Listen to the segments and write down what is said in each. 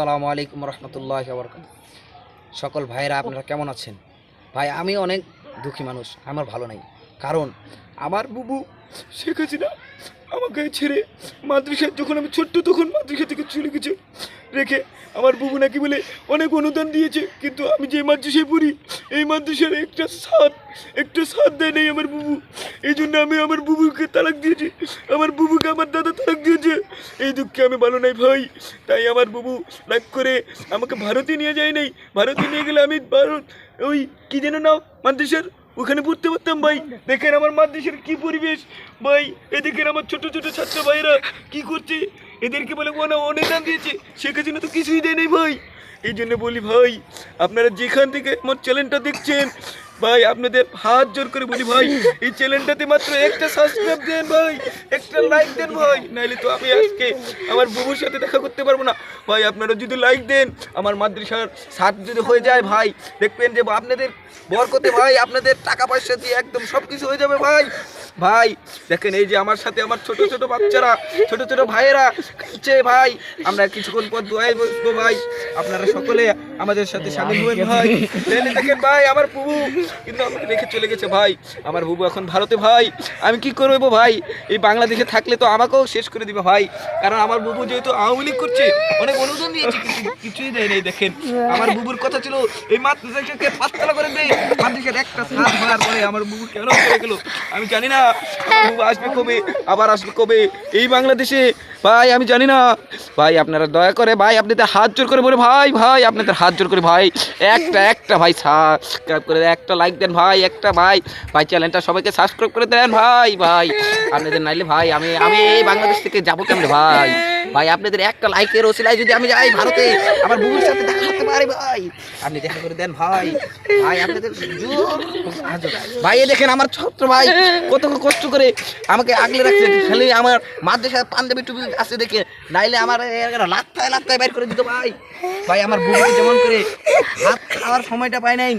আসসালামু আলাইকুম রহমতুল্লাহ বরকাত সকল ভাইয়েরা, আপনারা কেমন আছেন? ভাই, আমি অনেক দুঃখী মানুষ, আমার ভালো নাই। কারণ আমার বুবু শেখ হাসিনা আমাকে ছেড়ে মাদ্রাসায় যখন আমি ছোট্ট, তখন মাদ্রাসা থেকে চলে গেছে। রেখে আমার বুবু নাকি বলে অনেক অনুদান দিয়েছে, কিন্তু আমি যে মাদ্রাসায় পড়ি, এই মাদ্রাসার একটা সাথ একটা সাথ দেয় নেই আমার বুবু। এই জন্য আমি আমার বুবুকে তালাক দিয়েছি। আমার বুবুকে আমার দাদা তালাক দিয়েছে। এই দুঃখে আমি ভালো নাই ভাই। তাই আমার বুবু রাগ করে আমাকে ভারতে নিয়ে যায় নাই। ভারতে নিয়ে গেলে আমি ভারত ওই কি যেন নাও মাদ্রাসার ওখানে পড়তে পারতাম ভাই। দেখেন আমার মাদ্রাসার কি পরিবেশ। ভাই এ দেখেন আমার ছোট ছোট ছাত্র ভাইরা কি করছে? এদেরকে বলে ওনা অনুদান দিয়েছে। শেখ হাসিনা তো কিছুই দেয় নাই ভাই। এই জন্য বলি ভাই, আপনারা যেখান থেকে আমার চ্যানেলটা দেখছেন ভাই, আপনাদের হাত জোর করে বলি ভাই, এই চ্যানেলটাতে মাত্র একটা সাবস্ক্রাইব দেন ভাই, একটা লাইক দেন ভাই, নাইলে তো আমি আজকে আমার বউর সাথে দেখা করতে পারব না। ভাই, আপনারা যদি লাইক দেন, আমার মাদ্রাসার সাত যদি হয়ে যায় ভাই, দেখবেন যে আপনাদের বরকতে ভাই, আপনাদের টাকা পয়সা দিয়ে একদম সব কিছু হয়ে যাবে ভাই। ভাই, দেখেন এই যে আমার সাথে আমার ছোট ছোট বাচ্চারা, ছোট ছোট ভাইয়েরা খাচ্ছে ভাই। আমরা কিছুক্ষণ পর দোয়াই বসবো ভাই। আপনারা সকলে আমাদের সাথে সামিল হবেন ভাই। দেখেন ভাই, আমার বুবু কিন্তু আমাকে রেখে চলে গেছে ভাই। আমার বুবু এখন ভারতে ভাই। আমি কি করব ভাই? এই বাংলাদেশে থাকলে তো আমাকেও শেষ করে দিবে ভাই। কারণ আমার বুবু যেহেতু আওয়ামী লীগ করছে, অনেক অনুদান দিয়েছে কিছুই দেয় নাই, দেখেন। আমার বুবুর কথা ছিল, এই মাদ্রাসাকে পাঁচতলা করে দেয় একটা সাত পরে আমার বুবু কেন চলে গেল? আমি জানি না। আসবে কবে? আবার আসবে কবে? এই বাংলাদেশে? ভাই, আমি জানি না। ভাই, আপনারা দয়া করে, ভাই, আপনি আপনাদের হাত জোর করে বলে, ভাই ভাই আপনাদের হাত জোর করে, ভাই। একটা একটা, ভাই সাবস্ক্রাইব করে একটা লাইক দেন, ভাই, একটা, ভাই। ভাই চ্যানেলটা সবাইকে সাবস্ক্রাইব করে দেন, ভাই ভাই। আপনাদের নাইলে, ভাই, আমি আমি এই বাংলাদেশ থেকে যাব কেমন, ভাই? ভাই, আপনাদের একটা লাইকের ওসিলায় যদি আমি যাই ভারতে, আমার বুবুর সাথে দেখা করতে পারি ভাই। আপনি দেখা করে দেন ভাই। ভাই, আপনাদের ভাই দেখেন আমার ছোট্ট ভাই, কত কষ্ট করে আমাকে আগলে রাখছে। খালি আমার মাদ্রাসা পাঞ্জাবি টুপি আছে দেখে। নাইলে আমার লাত্তায় লাত্তায় বাইর করে দিত ভাই। ভাই, আমার বুবুকে যেমন করে হাত খাওয়ার সময়টা পাই নাই,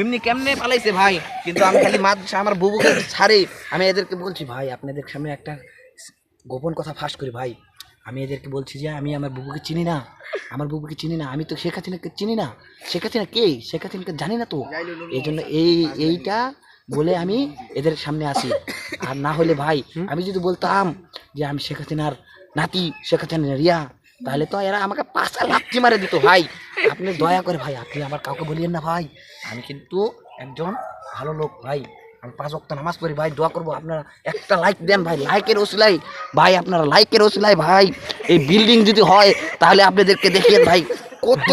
এমনি কেমনে পালাইছে ভাই। কিন্তু আমি খালি মাদ্রাসা আমার বুবুকে ছাড়ে। আমি এদেরকে বলছি, ভাই, আপনাদের সামনে একটা গোপন কথা ফাঁস করি ভাই। আমি এদেরকে বলছি যে আমি আমার বুবুকে চিনি না। আমার বুবুকে চিনি না। আমি তো শেখ হাসিনাকে চিনি না। শেখ হাসিনা কে? শেখ হাসিনাকে জানি না তো। এই জন্য এই এইটা বলে আমি এদের সামনে আসি। আর না হলে ভাই আমি যদি বলতাম যে আমি শেখ হাসিনার নাতি শেখ হাসিনার রিয়া তাহলে তো এরা আমাকে পাঁচটা লাথি মারে দিত ভাই। আপনি দয়া করে ভাই আপনি আমার কাউকে বলিয়েন না ভাই। আমি কিন্তু একজন ভালো লোক ভাই। আমি পাঁচ অক্ত নামাজ পড়ি, ভাই, দোয়া করব আপনারা। একটা লাইক দেন, ভাই লাইকের ওসিলাই ভাই, আপনারা লাইকের ওসিলাই ভাই। এই বিল্ডিং যদি হয়, তাহলে আপনাদেরকে দেখিয়ে, ভাই, কত